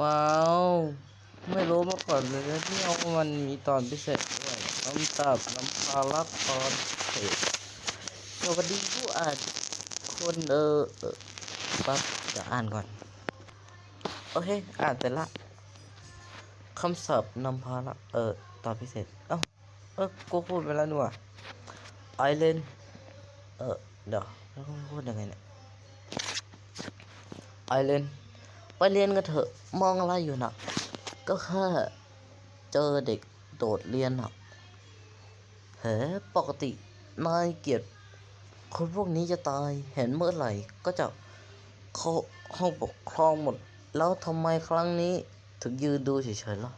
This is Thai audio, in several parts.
ว้าว ไม่รู้มาก่อนเลยนะที่เอามันมีตอนพิเศษด้วยน้ำตาบน้ำพาลักตอนพิเศษสวัสดีผู้อ่านคนเออเออปั๊บจะอ่านก่อน โอเค อ่านเสร็จละคำศัพท์นำพาลักเออตอนพิเศษ เอ้า เออกูพูดไปแล้วนี่ว่าไอเลนเออเดี๋ยวแล้วกูพูดยังไงเนี่ยไอเลน ไปเรียนกันเถอะมองอะไรอยู่นะก็แค่เจอเด็กโดดเรียนอะเฮ้ปกตินายเกียดคนพวกนี้จะตายเห็นเมื่อไหร่ก็จะเข้าห้องปกครองหมด แล้วทำไมครั้งนี้ถึงยืนดูเฉยๆล่ะ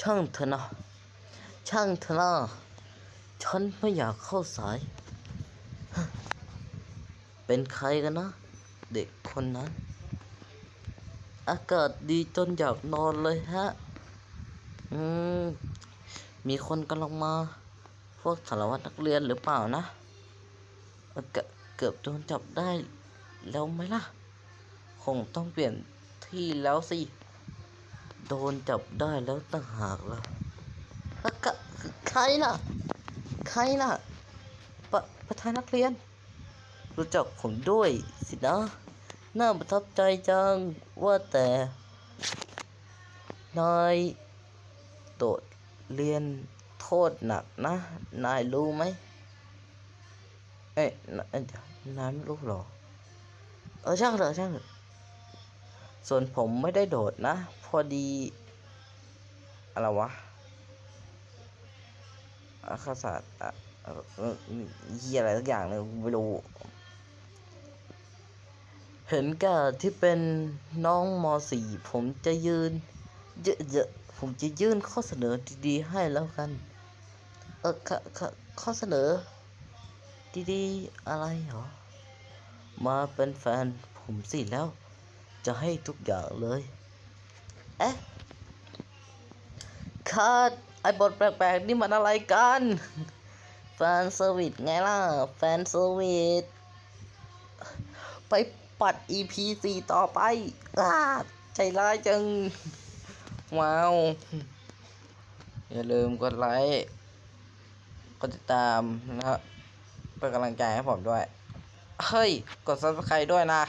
ช่างเถอะนะช่างเถอะนะฉันไม่อยากเข้าสาย เป็นใครกันนะ เด็กคนนั้น อากาศดีจนอยากนอนเลยฮะ อืม มีคนกำลังมา พวกสารวัตรนักเรียนหรือเปล่านะเกเกือบโดนจับได้แล้วไหมล่ะ คงต้องเปลี่ยนที่แล้วสิ โดนจับได้แล้วต่างหากล่ะแล้วก็ใครน่ะ ใครน่ะปะประธานนักเรียน รู้จักผมด้วยสินะ น่าประทับใจจัง ว่าแต่ นายโดดเรียนโทษหนักนะ นายรู้ไหม เอ้ยนายเดี๋ยวนายไม่รู้หรอ เออช่างเถอะช่างเถอะส่วนผมไม่ได้โดดนะ พอดี อะไรวะอาคาศาสตร์อะเอ่อเออเฮียอะไรสักอย่างเลยไม่รู้ เห็นแก่ที่เป็นน้องมสี่ผมจะยืนเยอะเยอะผมจะยื่นข้อเสนอดีๆให้แล้วกัน เออขขข้อเสนอ ดีๆอะไรเหรอ มาเป็นแฟนผมสิแล้ว จะให้ทุกอย่างเลย เอ๊ะคาดไอ้บทแปลกๆนี่มันอะไรกัน แฟนเซอร์วิสไงล่ะ แฟนเซอร์วิสไป ปัด EP 4 ต่อไปอ้าใจร้ายจัง ว้าว อย่าลืมกดไลค์ กดติดตามนะครับเป็นกำลังใจให้ผมด้วย เฮ้ย กด subscribe ด้วยนะ